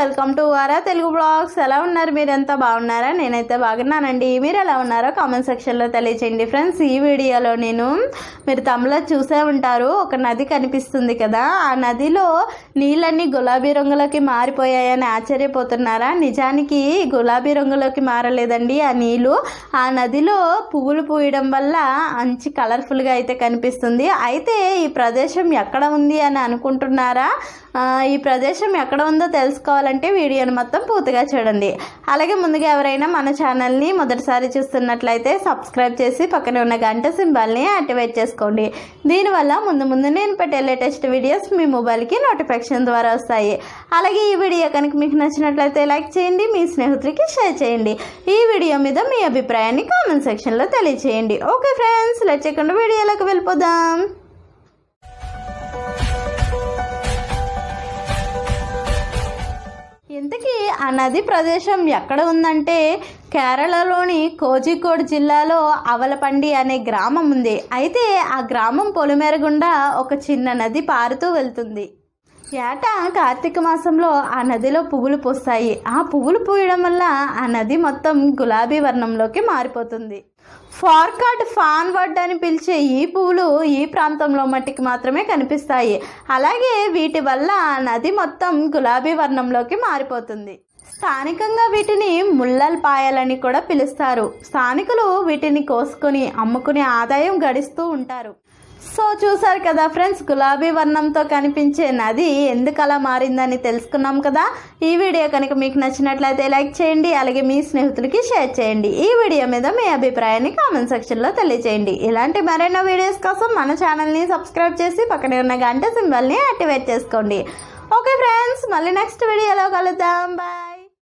Welcome to వారా Telugu blogs. ఎలా ఉన్నారు? మీరు ఎంత బాగున్నారా? నేనైతే బాగున్నానండి. మీరు ఎలా ఉన్నారో కామెంట్ సెక్షన్లో తెలియచేయండి ఫ్రెండ్స్. ఈ వీడియోలో నేను మీరు తమలో చూసే ఉంటారు. ఒక నది కనిపిస్తుంది కదా. ఆ నదిలో నీళ్ళన్నీ గులాబీ రంగులోకి మారిపోయాయని ఆశ్చర్యపోతున్నారా? నిజానికి గులాబీ రంగులోకి మారలేదండి ఆ నీళ్ళు. ఆ నదిలో పువ్వులు పూయడం వల్ల మంచి కలర్ఫుల్గా అయితే కనిపిస్తుంది. అయితే ఈ ప్రదేశం ఎక్కడ ఉంది అని అనుకుంటున్నారా? ఈ ప్రదేశం ఎక్కడ ఉందో తెలుసుకోవాలంటే వీడియోని మొత్తం పూర్తిగా చూడండి. అలాగే ముందుగా ఎవరైనా మన ఛానల్ని మొదటిసారి చూస్తున్నట్లయితే సబ్స్క్రైబ్ చేసి పక్కనే ఉన్న గంట సింబల్ని యాక్టివేట్ చేసుకోండి. దీనివల్ల ముందు ముందు నేను పెట్టే లేటెస్ట్ వీడియోస్ మీ మొబైల్కి నోటిఫికేషన్ ద్వారా వస్తాయి. అలాగే ఈ వీడియో కనుక మీకు నచ్చినట్లయితే లైక్ చేయండి మీ స్నేహితులకి షేర్ చేయండి. ఈ వీడియో మీద మీ అభిప్రాయాన్ని కామెంట్ సెక్షన్లో తెలియచేయండి. ఓకే ఫ్రెండ్స్ లెట్ చేయకుండా వీడియోలోకి వెళ్ళిపోదాం. ఇంతకీ ఆ నది ప్రదేశం ఎక్కడ ఉందంటే కేరళలోని కోజికోడ్ జిల్లాలో అవలపండి అనే గ్రామం ఉంది. అయితే ఆ గ్రామం పొలిమేర గుండా ఒక చిన్న నది పారుతూ వెళ్తుంది. ఏటా కార్తీక మాసంలో ఆ నదిలో పువ్వులు పూస్తాయి. ఆ పువ్వులు పూయడం వల్ల ఆ నది మొత్తం గులాబీ వర్ణంలోకి మారిపోతుంది. ఫార్కాట్ ఫాన్వర్డ్ అని పిలిచే ఈ పువ్వులు ఈ ప్రాంతంలో మట్టికి మాత్రమే కనిపిస్తాయి. అలాగే వీటి వల్ల ఆ నది మొత్తం గులాబీ వర్ణంలోకి మారిపోతుంది. స్థానికంగా వీటిని ముల్లల్ పాయలని కూడా పిలుస్తారు. స్థానికులు వీటిని కోసుకొని అమ్ముకునే ఆదాయం గడిస్తూ ఉంటారు. సో చూసారు కదా ఫ్రెండ్స్ గులాబీ వర్ణంతో కనిపించే నది ఎందుకు అలా మారిందని తెలుసుకున్నాం కదా? ఈ వీడియో కనుక మీకు నచ్చినట్లయితే లైక్ చేయండి అలాగే మీ స్నేహితులకి షేర్ చేయండి. ఈ వీడియో మీద మీ అభిప్రాయాన్ని కామెంట్ సెక్షన్లో తెలియజేయండి ఇలాంటి మరెన్నో వీడియోస్ కోసం మన ఛానల్ని సబ్స్క్రైబ్ చేసి పక్కనే ఉన్న గంట సింబల్ని యాక్టివేట్ చేసుకోండి. ఓకే ఫ్రెండ్స్ మళ్ళీ నెక్స్ట్ వీడియోలో కలుద్దాం. బాయ్.